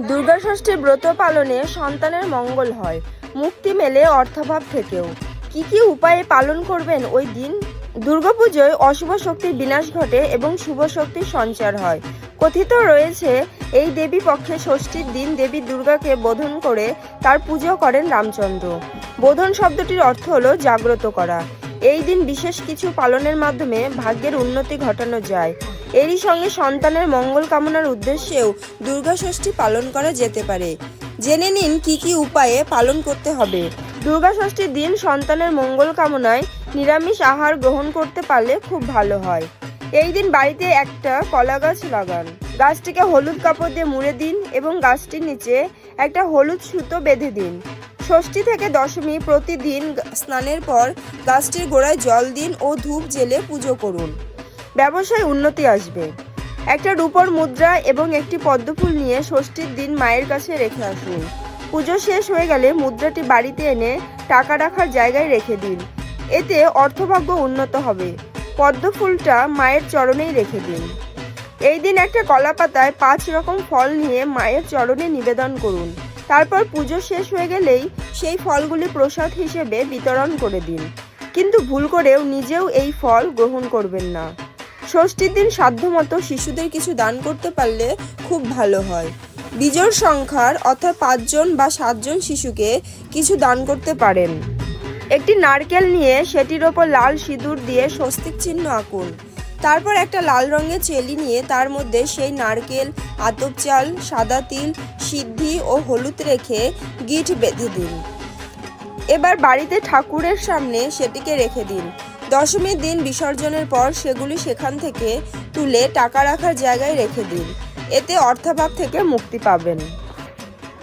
দুর্গাষষ্ঠীর ব্রত পালনে সন্তানের মঙ্গল হয়। মুক্তি মেলে অর্থাভাব থেকেও। কি কি উপায়ে পালন করবেন ওই দিন? দুর্গাপুজোয় অশুভ শক্তির বিনাশ ঘটে এবং শুভ শক্তির সঞ্চার হয়। কথিত রয়েছে, এই দেবী পক্ষে ষষ্ঠীর দিন দেবী দুর্গাকে বোধন করে তার পুজো করেন রামচন্দ্র। বোধন শব্দটির অর্থ হলো জাগ্রত করা। এই দিন বিশেষ কিছু পালনের মাধ্যমে ভাগ্যের উন্নতি ঘটানো যায়। এরই সঙ্গে সন্তানের মঙ্গল কামনার উদ্দেশ্যেও দুর্গা ষষ্ঠী পালন করা যেতে পারে। জেনে নিন কি কি উপায়ে পালন করতে হবে। দুর্গা ষষ্ঠীর দিন সন্তানের মঙ্গল কামনায় নিরামিষ আহার গ্রহণ করতে পারলে খুব ভালো হয়। এই দিন বাড়িতে একটা কলা গাছ লাগান। গাছটিকে হলুদ কাপড় দিয়ে মুড়ে দিন এবং গাছটির নিচে একটা হলুদ সুতো বেঁধে দিন। ষষ্ঠী থেকে দশমী প্রতিদিন স্নানের পর গাছটির গোড়ায় জল দিন ও ধূপ জেলে পুজো করুন। ব্যবসায় উন্নতি আসবে। একটা রূপর মুদ্রা এবং একটি পদ্মফুল নিয়ে ষষ্ঠীর দিন মায়ের কাছে রেখে আসুন। পুজো শেষ হয়ে গেলে মুদ্রাটি বাড়িতে এনে টাকা রাখার জায়গায় রেখে দিন। এতে অর্থভাগ্য উন্নত হবে। পদ্মফুলটা মায়ের চরণেই রেখে দিন। এই দিন একটা কলা পাতায় পাঁচ রকম ফল নিয়ে মায়ের চরণে নিবেদন করুন। তারপর পুজো শেষ হয়ে গেলেই সেই ফলগুলি প্রসাদ হিসেবে বিতরণ করে দিন। কিন্তু ভুল করেও নিজেও এই ফল গ্রহণ করবেন না। ষষ্ঠীর দিন সাধ্যমতো শিশুদের কিছু দান করতে পারলে খুব ভালো হয়। বিজোড় সংখ্যার অর্থাৎ পাঁচজন বা সাতজন শিশুকে কিছু দান করতে পারেন। একটি নারকেল নিয়ে সেটির ওপর লাল সিঁদুর দিয়ে স্বস্তিক চিহ্ন আঁকুন। তারপর একটা লাল রঙের চেলি নিয়ে তার মধ্যে সেই নারকেল, আতপ চাল, সাদা তিল, সিদ্ধি ও হলুদ রেখে গিট বেঁধে দিন। এবার বাড়িতে ঠাকুরের সামনে সেটিকে রেখে দিন। দশমীর দিন বিসর্জনের পর সেগুলি সেখান থেকে তুলে টাকা রাখার জায়গায় রেখে দিন। এতে অর্থাভাব থেকে মুক্তি পাবেন।